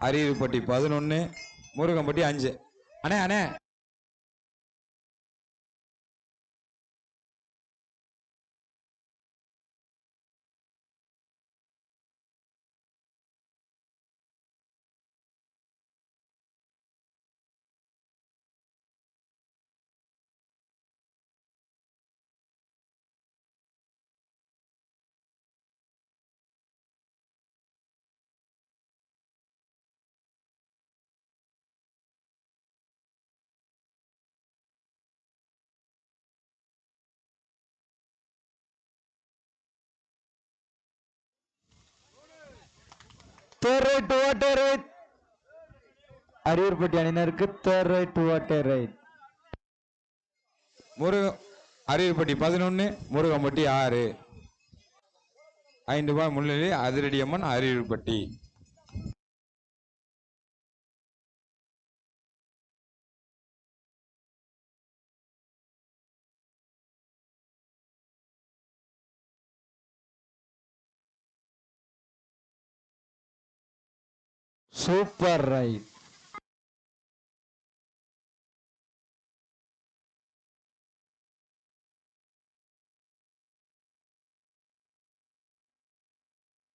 அரியப்பட்டி பதினொன்று முருகம்பட்டி அஞ்சு. அண்ணே அண்ணே. தேர்ட் ரைட் வாட்டர் ரைட் அரியர்பட்டி அணியினருக்கு தேர்ட் ரைட் வாட்டர் ரைட் முருக அரியர்பட்டி பதினொன்னு முருகம்பட்டி ஆறு. ஐந்து ரூபாய் முன்னிலை அதிரடியம்மன் அரியர்பட்டி சூப்பர் ரைட்.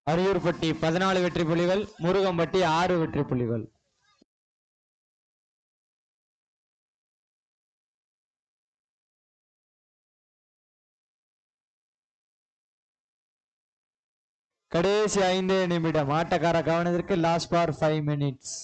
அரியூர்பட்டி பதினாலு வெற்றி புள்ளிகள் முருகம்பட்டி ஆறு வெற்றி புள்ளிகள் கடைசி ஐந்து நிமிடம். ஆட்டக்கார கவனத்திற்கு last for five minutes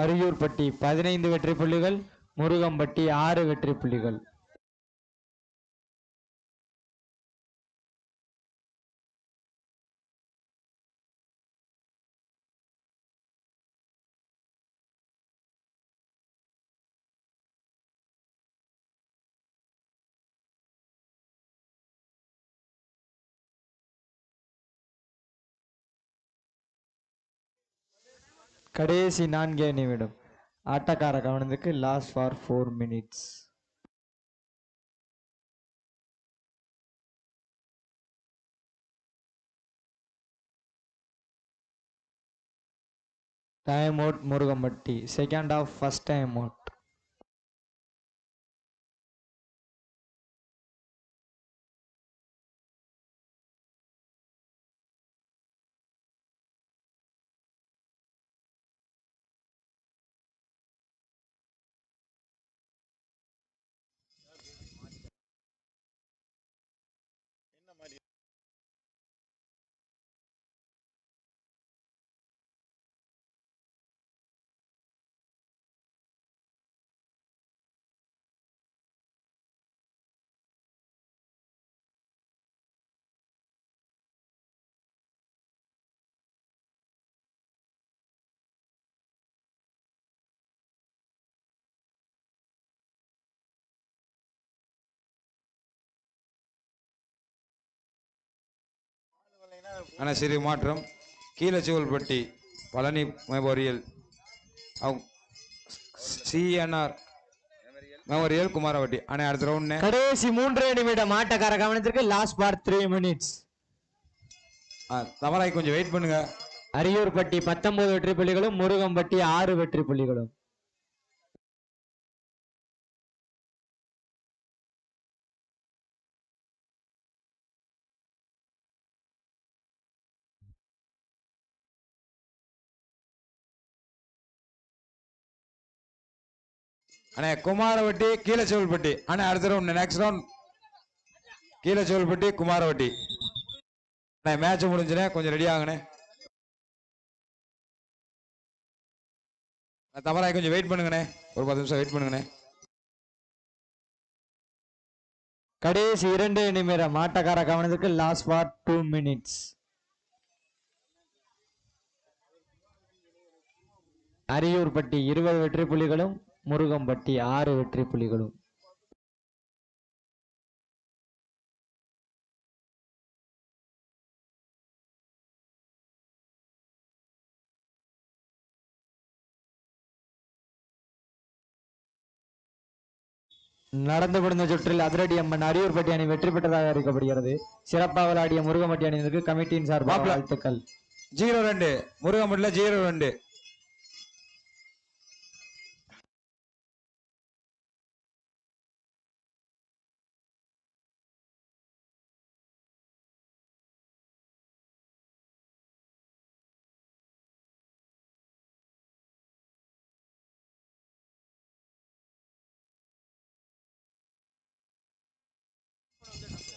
Ariyurpatti பதினைந்து வெற்றி புள்ளிகள் முருகம்பட்டி ஆறு வெற்றி புள்ளிகள். கடைசி நான்கே நிமிடம். ஆட்டக்கார கவனத்துக்கு last for four minutes time out Murugampatti. Second of first time out ஆனா சிறு மாற்றம் கீழச்சிவல்பட்டி பழனி மெமோரியல் அவங்க சிஎன்ஆர் மெமோரியல் குமாரவட்டி. அண்ணே அடுத்த ரவுண்ட் கடைசி மூன்றே நிமிடம் ஆட்டக்கார கவனத்திற்கு லாஸ்ட் ஃபார் த்ரீ மினிட்ஸ் தமராய் கொஞ்சம் வெயிட் பண்ணுங்க. அரியூர்பட்டி பத்தொன்பது வெற்றி புள்ளிகளும் முருகம்பட்டி ஆறு வெற்றி புள்ளிகளும். அண்ணே குமாரவட்டி கீழே செவல்பட்டி அண்ணே அடுத்த round next round Keezhachivalpatti Kumaravatti. அண்ணே மேட்ச் முடிஞ்சுனே கொஞ்சம் ரெடி ஆகுனே. தமராய் கொஞ்சம் வெயிட் பண்ணுங்கண்ணே. ஒரு பத்து நிமிஷம் வெயிட் பண்ணுங்கண்ணே. கடைசி இரண்டு நிமிடம் ஆட்டக்கார கவனத்துக்கு last for two minutes Ariyurpatti இருபது வெற்றி புள்ளிகளும் முருகம்பட்டி ஆறு வெற்றி புலிகளும் நடந்து முடிந்த சுற்றில் அதிரடி அம்மன் அரியூர்பட்டி அணி வெற்றி பெற்றதாக அறிவிக்கப்படுகிறது. சிறப்பாக விளையாடிய முருகம்பட்டி அணியினருக்கு கமிட்டியின் சார்பாக. வாழ்த்துக்கள். ஜீரோ ரெண்டு. முருகம்பட்டில ஜீரோ ரெண்டு.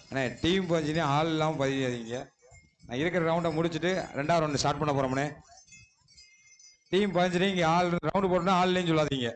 அண்ணே டீம் பஞ்சினே ஆள் இல்லாமல் பதியாதீங்க நான் இருக்கிற ரவுண்டை முடிச்சுட்டு ரெண்டாவது ரவுண்டு ஸ்டார்ட் பண்ண போகிறோம்ண்ணே டீம் பஞ்சினே இங்கே ஆள் ரவுண்டு போட்டோன்னா ஆள் இல்லைன்னு சொல்லாதீங்க.